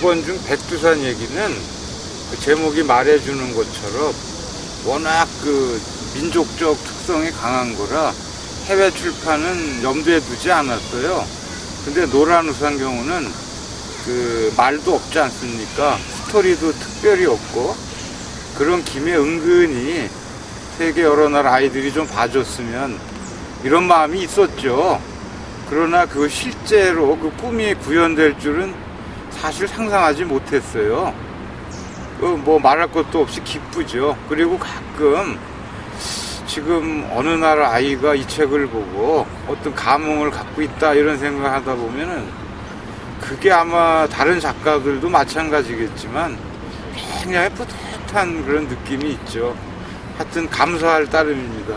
권 중 백두산 얘기는 그 제목이 말해주는 것처럼 워낙 그 민족적 특성이 강한 거라 해외 출판은 염두에 두지 않았어요. 근데 노란 우산 경우는 그 말도 없지 않습니까? 스토리도 특별히 없고 그런 김에 은근히 세계 여러 나라 아이들이 좀 봐줬으면 이런 마음이 있었죠. 그러나 그 실제로 그 꿈이 구현될 줄은 사실 상상하지 못했어요. 그뭐 말할 것도 없이 기쁘죠. 그리고 가끔 지금 어느 나라 아이가 이 책을 보고 어떤 감흥을 갖고 있다 이런 생각을 하다 보면은 그게 아마 다른 작가들도 마찬가지겠지만 굉장히 뿌듯한 그런 느낌이 있죠. 하여튼 감사할 따름입니다.